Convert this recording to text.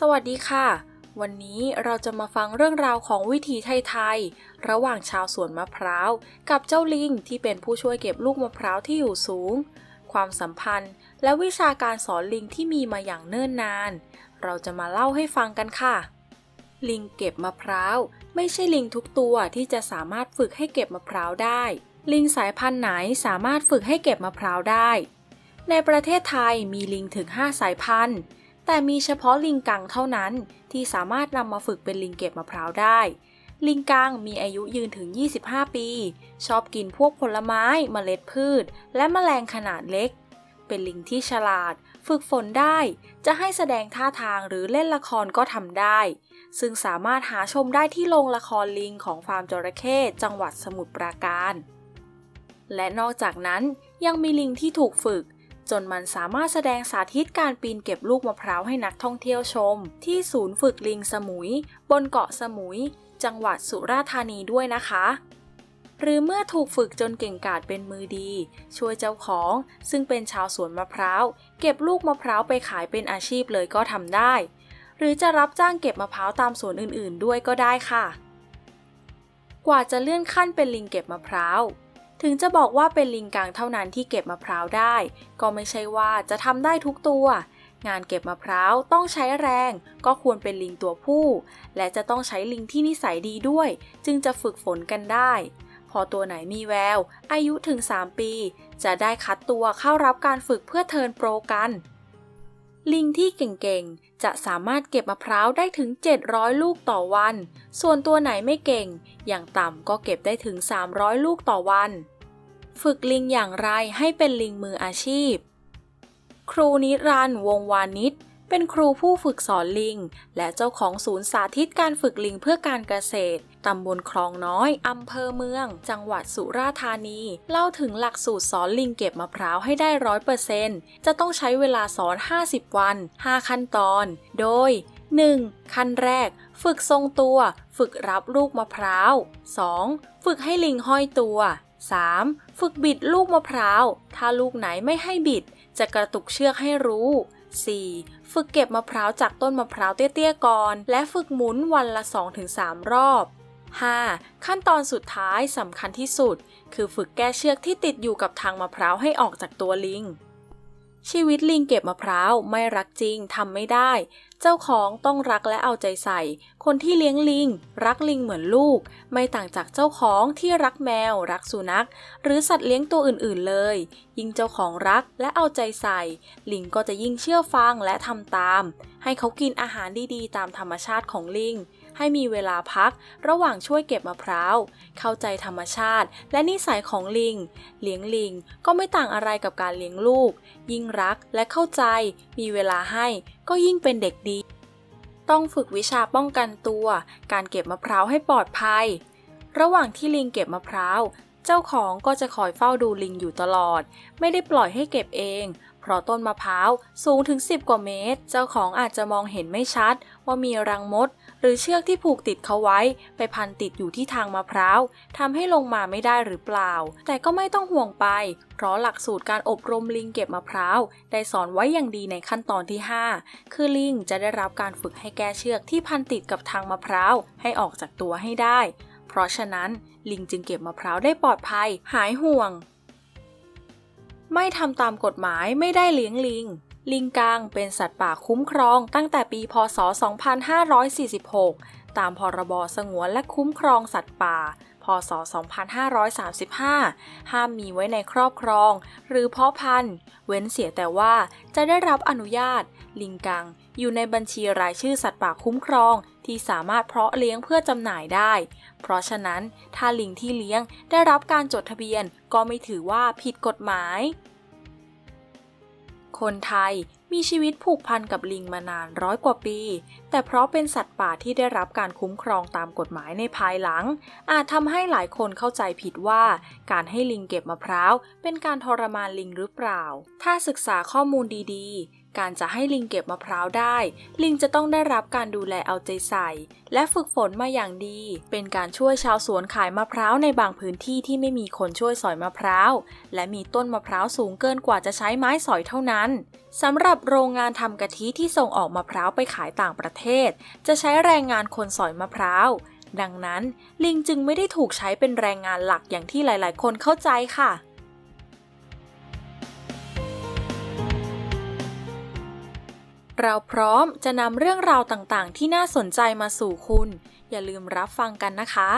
สวัสดีค่ะ วันนี้เราจะมาฟังเรื่องราวของวิถีไทยๆ ระหว่างชาวสวนมะพร้าว กับเจ้าลิงที่เป็นผู้ช่วยเก็บลูกมะพร้าวที่อยู่สูง ความสัมพันธ์ และวิชาการสอนลิงที่มีมาอย่างเนิ่นนาน เราจะมาเล่าให้ฟังกันค่ะ ลิงเก็บมะพร้าว ไม่ใช่ลิงทุกตัวที่จะสามารถฝึกให้เก็บมะพร้าวได้ ลิงสายพันธุ์ไหนสามารถฝึกให้เก็บมะพร้าวได้ ในประเทศไทยมีลิงถึง 5 สายพันธุ์ แต่มีเฉพาะลิงกังเท่านั้นที่สามารถนำมาฝึกเป็นลิงเก็บมะพร้าวได้ ลิงกังมีอายุยืนถึง 25 ปี ชอบกินพวกผลไม้เมล็ดพืช และแมลงขนาดเล็ก เป็นลิงที่ฉลาด ฝึกฝนได้ จะให้แสดงท่าทางหรือเล่นละครก็ทำได้ ซึ่งสามารถหาชมได้ที่โรงละครลิงของฟาร์มจระเข้จังหวัดสมุทรปราการ และนอกจากนั้นยังมีลิงที่ถูกฝึก จนมันสามารถแสดงสาธิตการปีนเก็บลูกมะพร้าวให้นักท่องเที่ยวชม ที่ศูนย์ฝึกลิงสมุย บนเกาะสมุย จังหวัดสุราษฎร์ธานีด้วยนะคะ หรือเมื่อถูกฝึกจนเก่งกาจเป็นมือดี ช่วยเจ้าของ ซึ่งเป็นชาวสวนมะพร้าว เก็บลูกมะพร้าวไปขายเป็นอาชีพเลยก็ทำได้ หรือจะรับจ้างเก็บมะพร้าวตามสวนอื่นๆ ด้วยก็ได้ค่ะ กว่าจะเลื่อนขั้นเป็นลิงเก็บมะพร้าว ถึงจะบอกว่าเป็นลิงกังเท่านั้นที่เก็บมะพร้าวได้ ก็ไม่ใช่ว่าจะทำได้ทุกตัว งานเก็บมะพร้าวต้องใช้แรง ก็ควรเป็นลิงตัวผู้ และจะต้องใช้ลิงที่นิสัยดีด้วย จึงจะฝึกฝนกันได้ พอตัวไหนมีแวว อายุถึง 3 ปี จะได้คัดตัวเข้ารับการฝึกเพื่อเทิร์นโปรกัน ลิงที่เก่งๆ จะสามารถเก็บมะพร้าวได้ถึง 700 ลูกต่อวัน ส่วนตัวไหนไม่เก่ง อย่างต่ำก็เก็บได้ถึง 300 ลูกต่อวัน ฝึกลิงอย่างไรให้เป็นลิงมืออาชีพ ครูนิรันวงวานิชเป็นครูผู้ฝึกสอนลิง และเจ้าของศูนย์สาธิตการฝึกลิงเพื่อการเกษตร ตำบลคลองน้อย อำเภอเมือง จังหวัดสุราษฎร์ธานี เล่าถึงหลักสูตรสอนลิงเก็บมะพร้าวให้ได้ร้อยเปอร์เซนต์จะต้องใช้เวลาสอน 50 วัน 5 ขั้นตอน โดย 1. ขั้นแรก ฝึกทรงตัว ฝึกรับลูกมะพร้าว 2. ฝึกให้ลิงห้อยตัว 3. ฝึกบิดลูกมะพร้าว ถ้าลูกไหนไม่ให้บิด จะกระตุกเชือกให้รู้ 4. ฝึกเก็บมะพร้าวจากต้นมะพร้าวเตี้ยๆก่อน และฝึกหมุนวันละ 2-3 รอบ 5. ขั้นตอนสุดท้ายสำคัญที่สุด คือฝึกแก้เชือกที่ติดอยู่กับทางมะพร้าวให้ออกจากตัวลิง ชีวิตลิงเก็บมะพร้าวไม่รักจริงทำไม่ได้ เจ้าของต้องรักและเอาใจใส่ คนที่เลี้ยงลิง รักลิงเหมือนลูก ไม่ต่างจากเจ้าของที่รักแมว รักสุนัข หรือสัตว์เลี้ยงตัวอื่นๆเลย ยิ่งเจ้าของรักและเอาใจใส่ ลิงก็จะยิ่งเชื่อฟังและทำตาม ให้เขากินอาหารดีๆ ตามธรรมชาติของลิง ให้มีเวลาพัก ระหว่างช่วยเก็บมะพร้าว เข้าใจธรรมชาติ และนิสัยของลิง เลี้ยงลิงก็ไม่ต่างอะไรกับการเลี้ยงลูก ยิ่งรักและเข้าใจ มีเวลาให้ก็ยิ่งเป็นเด็กดี ต้องฝึกวิชาป้องกันตัว การเก็บมะพร้าวให้ปลอดภัย ระหว่างที่ลิงเก็บมะพร้าวเจ้าของก็จะคอยเฝ้าดูลิงอยู่ตลอด ไม่ได้ปล่อยให้เก็บเอง เพราะต้นมะพร้าวสูงถึง 10 กว่าเมตร เจ้าของอาจจะมองเห็นไม่ชัดว่ามีรังมด หรือเชือกที่ผูกติดเขาไว้ ไปพันติดอยู่ที่ทางมะพร้าวทำให้ลงมาไม่ได้หรือเปล่า แต่ก็ไม่ต้องห่วงไป เพราะหลักสูตรการอบรมลิงเก็บมะพร้าวได้สอนไว้อย่างดีในขั้นตอนที่ 5 คือลิงจะได้รับการฝึกให้แก้เชือกที่พันติดกับทางมะพร้าวให้ออกจากตัวให้ได้ เพราะฉะนั้นลิงจึงเก็บมะพร้าวได้ปลอดภัย หายห่วง ไม่ทำตามกฎหมายไม่ได้เลี้ยงลิง ลิงกังเป็นสัตว์ป่าคุ้มครองตั้งแต่ปี พศ 2546 ตามพรบสงวนและคุ้มครองสัตว์ป่า พศ 2535 ห้ามมีไว้ในครอบครอง หรือเพาะพันธุ์ เว้นเสียแต่ว่าจะได้รับอนุญาต ลิงกังอยู่ในบัญชีรายชื่อสัตว์ป่าคุ้มครอง ที่สามารถเพาะเลี้ยงเพื่อจำหน่ายได้ เพราะฉะนั้นถ้าลิงที่เลี้ยงได้รับการจดทะเบียนก็ไม่ถือว่าผิดกฎหมาย คนไทยมีชีวิตผูกพันกับลิงมานานร้อยกว่าปี แต่เพราะเป็นสัตว์ป่าที่ได้รับการคุ้มครองตามกฎหมายในภายหลัง อาจทำให้หลายคนเข้าใจผิดว่า การให้ลิงเก็บมะพร้าว เป็นการทรมานลิงหรือเปล่า ถ้าศึกษาข้อมูลดีๆ การจะให้ลิงเก็บมะพร้าวได้ ลิงจะต้องได้รับการดูแลเอาใจใส่ และฝึกฝนมาอย่างดี เป็นการช่วยชาวสวนขายมะพร้าวในบางพื้นที่ที่ไม่มีคนช่วยสอยมะพร้าว และมีต้นมะพร้าวสูงเกินกว่าจะใช้ไม้สอยเท่านั้นสำหรับโรงงานทำกะทิที่ส่งออกมะพร้าวไปขายต่างประเทศ จะใช้แรงงานคนสอยมะพร้าว ดังนั้น ลิงจึงไม่ได้ถูกใช้เป็นแรงงานหลักอย่างที่หลาย ๆ คนเข้าใจค่ะ เราพร้อมจะนำเรื่องราวต่างๆ ที่น่าสนใจมาสู่คุณ อย่าลืมรับฟังกันนะคะ